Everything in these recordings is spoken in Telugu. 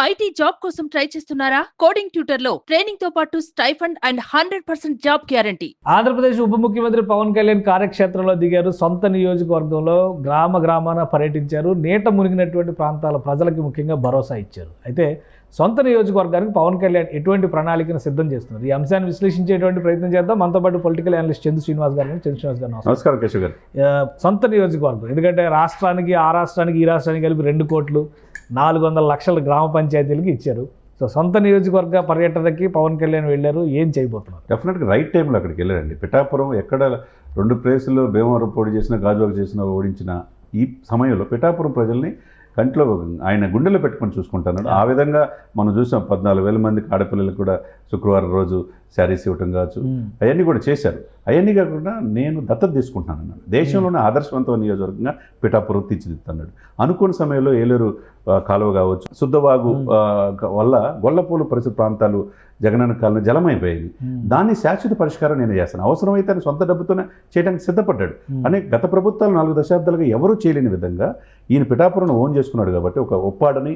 ఐటీ జాబ్ కోసం ట్రై చేస్తున్నారా? కోడింగ్ ట్యూటర్లో ట్రైనింగ్తో పాటు stipend and hundred percent job guarantee. Andhra Pradesh ఉప ముఖ్యమంత్రి పవన్ కళ్యాణ్ కార్యక్షేత్రంలో దిగారు. సొంత నియోజకవర్గంలో గ్రామ గ్రామాన పర్యటించారు. నీట మునిగినటువంటి ప్రాంతాల ప్రజలకు ముఖ్యంగా భరోసా ఇచ్చారు. అయితే సొంత నియోజకవర్గానికి పవన్ కళ్యాణ్ ఎటువంటి ప్రణాళికను సిద్ధం చేస్తున్నారు? ఈ అంశాన్ని విశ్లేషించేటువంటి ప్రయత్నం చేద్దాం. మనతో పాటు పొలిటికల్ అనలిస్ట్ చందు శ్రీనివాస్ గారు. చందు శ్రీనివాస్ గారు నమస్కారం. కేశవ్ గారు. సొంత నియోజకవర్గం. ఎందుకంటే రాష్ట్రానికి ఆ రాష్ట్రానికి ఈ రాష్ట్రానికి కలిపి రెండు కోట్లు. నాలుగు వందల లక్షల గ్రామ పంచాయతీలకి ఇచ్చారు. సో సొంత నియోజకవర్గ పర్యటనకి పవన్ కళ్యాణ్ వెళ్ళారు ఏం చేయబోతున్నారు? డెఫినెట్గా రైట్ టైంలో అక్కడికి వెళ్ళారండి. పిఠాపురం ఎక్కడ రెండు ప్లేసుల్లో భీమవరం పోటీ చేసిన గాజువాక చేసిన ఓడించిన ఈ సమయంలో పిఠాపురం ప్రజల్ని కంట్లో ఆయన గుండెలో పెట్టుకొని చూసుకుంటున్నాడు. ఆ విధంగా మనం చూసాం పద్నాలుగు వేల మందికి ఆడపిల్లలు కూడా శుక్రవారం రోజు శారీస్ ఇవ్వటం కావచ్చు అవన్నీ కూడా చేశారు. అవన్నీ కాకుండా నేను దత్తత తీసుకుంటున్నాను అన్నాడు. దేశంలోనే ఆదర్శవంతమైన నియోజకవర్గంగా పిఠాపురం తీర్చిదిద్దుతున్నాడు అనుకున్న సమయంలో ఏలూరు కాలువ కావచ్చు శుద్ధవాగు వల్ల గొల్లపూలు పరిసర ప్రాంతాలు జగనన్న కాలనీ జలమైపోయాయి దాన్ని శాశ్వత పరిష్కారం నేను చేస్తాను. అవసరమైతే ఆయన సొంత డబ్బుతోనే చేయడానికి సిద్ధపడ్డాడు. అనే గత ప్రభుత్వాలు నాలుగు దశాబ్దాలుగా ఎవరూ చేయలేని విధంగా ఈయన పిఠాపురం ఓన్ చేసుకున్నాడు కాబట్టి ఒక ఉప్పాడని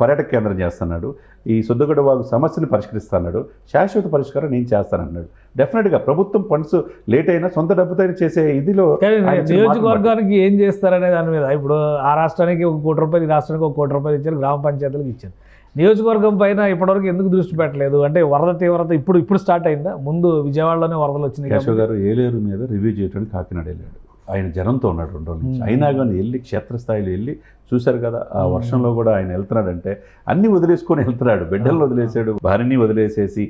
పర్యాటక కేంద్రం చేస్తున్నాడు. ఈ శుద్ధగడ వాగు సమస్యని పరిష్కరిస్తున్నాడు. శాశ్వత పరిష్కారం నేను చేస్తానన్నాడు. డెఫినెట్గా ప్రభుత్వం ఫండ్స్ లేట్ అయినా సొంత డబ్బుతో చేసే ఇదిలో నియోజకవర్గానికి ఏం చేస్తారనే దాని మీద ఇప్పుడు ఆ రాష్ట్రానికి ఒక కోటి రూపాయలు ఈ రాష్ట్రానికి ఒక కోటి రూపాయలు ఇచ్చారు గ్రామ పంచాయతీలకు ఇచ్చారు. నియోజకవర్గం పైన ఇప్పటివరకు ఎందుకు దృష్టి పెట్టలేదు? అంటే వరద తీవ్రత ఇప్పుడు ఇప్పుడు స్టార్ట్ అయిందా? ముందు విజయవాడలోనే వరదలు వచ్చినాయి. గారు ఏలేరు మీద రివ్యూ చేయడానికి కాకినాడ వెళ్ళాడు. ఆయన జనంతో ఉన్నాడు రెండు నుంచి. అయినా కానీ వెళ్ళి క్షేత్రస్థాయిలో వెళ్ళి చూశారు కదా ఆ. వర్షంలో కూడా ఆయన వెళ్తున్నాడంటే అన్ని వదిలేసుకొని వెళ్తున్నాడు బిడ్డలను Ah. వదిలేసాడు భార్యని వదిలేసేసి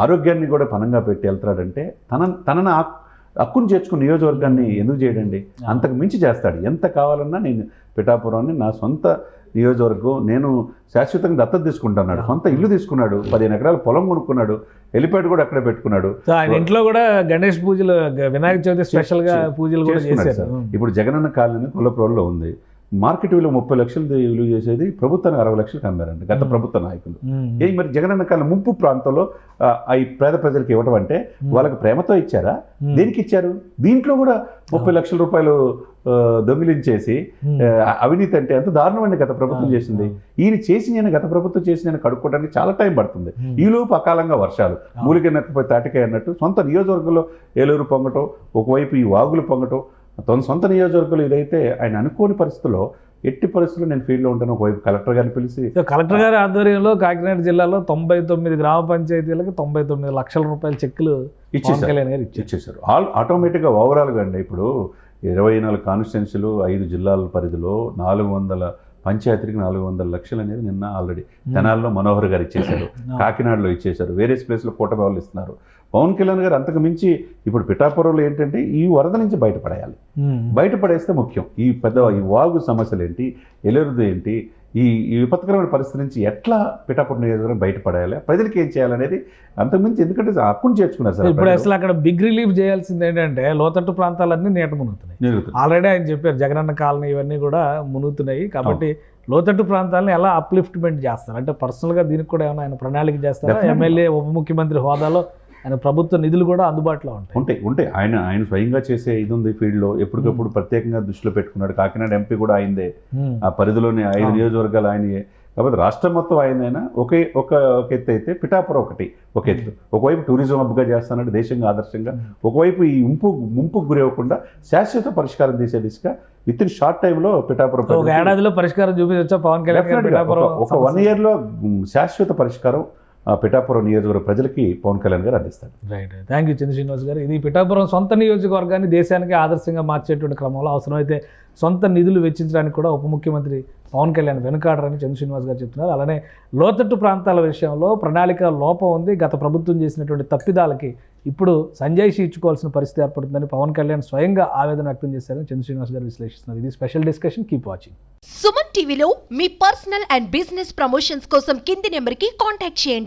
ఆరోగ్యాన్ని కూడా పనంగా పెట్టి వెళ్తున్నాడంటే తన తనను హక్- హక్కును చేర్చుకుని నియోజకవర్గాన్ని ఎందుకు చేయడండి అంతకు మించి చేస్తాడు ఎంత కావాలన్నా నేను పిఠాపురాన్ని నా సొంత నియోజకవర్గం నేను శాశ్వతంగా దత్తత తీసుకుంటున్నాడు సొంత ఇల్లు తీసుకున్నాడు పదిహేను ఎకరాల పొలం కొనుక్కున్నాడు హెలిప్యాడ్ కూడా అక్కడే పెట్టుకున్నాడు ఆయన ఇంట్లో కూడా గణేష్ పూజలు వినాయక చవితి స్పెషల్గా చే- పూజలు కూడా చేశారు. ఇప్పుడు జగనన్న కాలనీ కొల్లప్రోల్లో ఉంది మార్కెట్ విలువ ముప్పై లక్షలు విలువ చేసేది ప్రభుత్వానికి అరవై లక్షలకు అమ్మారండి గత. ప్రభుత్వ నాయకులు. ఏ మరి జగనన్న కాలనీ ముంపు ప్రాంతంలో ఆ, ఈ పేద ప్రజలకు ఇవ్వడం అంటే. వాళ్ళకి ప్రేమతో ఇచ్చారా. దేనికి ఇచ్చారు దీంట్లో కూడా ముప్పై లక్షల రూపాయలు దొంగిలించేసి అవినీతి అంటే ఎంత దారుణమండి గత ప్రభుత్వం చేసింది. ఈయన చేసి నేను గత ప్రభుత్వం చేసి నేను కడుక్కోవడానికి చాలా టైం పడుతుంది. ఈలోపు అకాలంగా వర్షాలు. మూలిక నెక్కపోయి తాటికాయ అన్నట్టు సొంత నియోజకవర్గంలో ఏలూరు పొంగటం ఒకవైపు ఈ వాగులు పొంగటం తన సొంత నియోజకవర్గంలో ఇదైతే ఆయన అనుకోని పరిస్థితుల్లో ఎట్టి పరిస్థితుల్లో నేను ఫీల్డ్లో ఉంటాను ఒకవైపు కలెక్టర్ గారిని పిలిచి కలెక్టర్ గారి ఆధ్వర్యంలో కాకినాడ జిల్లాలో తొంభై తొమ్మిది గ్రామ పంచాయతీలకు తొంభై తొమ్మిది లక్షల రూపాయల చెక్కులు ఇచ్చేసారు ఇచ్చేసారు ఆల్ ఆటోమేటిక్గా ఓవరాల్గా అండి ఇప్పుడు ఇరవై నాలుగు కాన్స్టిట్యున్సీలు ఐదు జిల్లాల పరిధిలో నాలుగు వందల పంచాయతీకి నాలుగు వందల లక్షలు అనేది నిన్న ఆల్రెడీ తెనాల్లో మనోహర్ గారు ఇచ్చేశారు. కాకినాడలో ఇచ్చేశారు. వేరే ప్లేస్లో కూటమి ఇస్తున్నారు. పవన్ కళ్యాణ్ గారు అంతకు మించి ఇప్పుడు పిఠాపురంలో ఏంటంటే ఈ వరద నుంచి బయటపడేయాలి. ఉమ్. బయటపడేస్తే ముఖ్యం. ఈ పెద్ద ఈ వాగు సమస్యలు ఏంటి? ఎలురుది ఏంటి? ఈ విపత్కరమైన పరిస్థితి నుంచి ఎట్లా పిఠాపురం నియోజకవర్గం బయటపడేయాలి ప్రజలకి ఏం చేయాలనేది అంతకుమించి ఎందుకంటే హక్కును చేర్చుకున్నారు సార్ ఇప్పుడు అసలు అక్కడ బిగ్ రిలీఫ్ చేయాల్సింది ఏంటంటే లోతట్టు ప్రాంతాలన్నీ నీట మునుగుతున్నాయి ఆల్రెడీ ఆయన చెప్పారు జగనన్న కాలనీ ఇవన్నీ కూడా మునుగుతున్నాయి. కాబట్టి లోతట్టు ప్రాంతాలను ఎలా అప్లిఫ్ట్మెంట్ చేస్తారు? అంటే పర్సనల్గా దీనికి కూడా ఏమైనా ఆయన ప్రణాళిక చేస్తారా. ఎమ్మెల్యే ఉప ముఖ్యమంత్రి హోదాలో ఆయన ప్రభుత్వ నిధులు కూడా అందుబాటులో ఉంటాయి. ఉంటాయి ఉంటాయి. ఆయన ఆయన స్వయంగా చేసే ఇది ఉంది ఫీల్డ్లో. ఎప్పటికప్పుడు ప్రత్యేకంగా దృష్టిలో పెట్టుకున్నాడు. కాకినాడ ఎంపీ కూడా అయిందే. ఆ పరిధిలోని ఐదు. నియోజకవర్గాలు ఆయనయే. కాబట్టి రాష్ట్రం మొత్తం ఆయనైనా ఒకే ఒక ఒక ఎత్తు అయితే పిఠాపురం ఒకటి ఒక ఎత్తు. ఒకవైపు టూరిజం హబ్గా చేస్తానంటే దేశంగా ఆదర్శంగా. ఒకవైపు ఈ ముంపు ముంపుకు గురవ్వకుండా శాశ్వత పరిష్కారం తీసే దిశగా విత్ ఇన్ షార్ట్ టైంలో పిఠాపురం ఒక ఏడాదిలో పరిష్కారం చూపించచ్చా? పవన్ కళ్యాణ్ గారు ఒక- వన్? ఇయర్లో శాశ్వత పరిష్కారం పిఠాపురం నియోజకవర్గ ప్రజలకి పవన్ కళ్యాణ్ గారు అందిస్తారు right thank you Chandra Srinivas garu. ఇది పిఠాపురం సొంత నియోజకవర్గాన్ని దేశానికి ఆదర్శంగా మార్చేటువంటి క్రమంలో అవసరమైతే సొంత నిధులు వెచ్చించడానికి కూడా ఉప ముఖ్యమంత్రి పవన్ కళ్యాణ్ వెనుకాడరని చంద్ర శ్రీనివాస్ గారు చెప్తున్నారు. అలానే లోతట్టు ప్రాంతాల విషయంలో ప్రణాళిక లోపం ఉంది. గత ప్రభుత్వం చేసినటువంటి తప్పిదాలకి ఇప్పుడు సంజయ్ ఇచ్చుకోవాల్సిన పరిస్థితి ఏర్పడుతుందని పవన్ కళ్యాణ్ స్వయంగా ఆవేదన వ్యక్తం చేశారని చంద్ర శ్రీనివాస్ గారు విశ్లేషిస్తున్నారు. ఇది special discussion. Keep watching Suman టీవీలో మీ పర్సనల్ అండ్ బిజినెస్ ప్రమోషన్స్ కోసం కింది నెంబర్కి కాంటాక్ట్ చేయండి.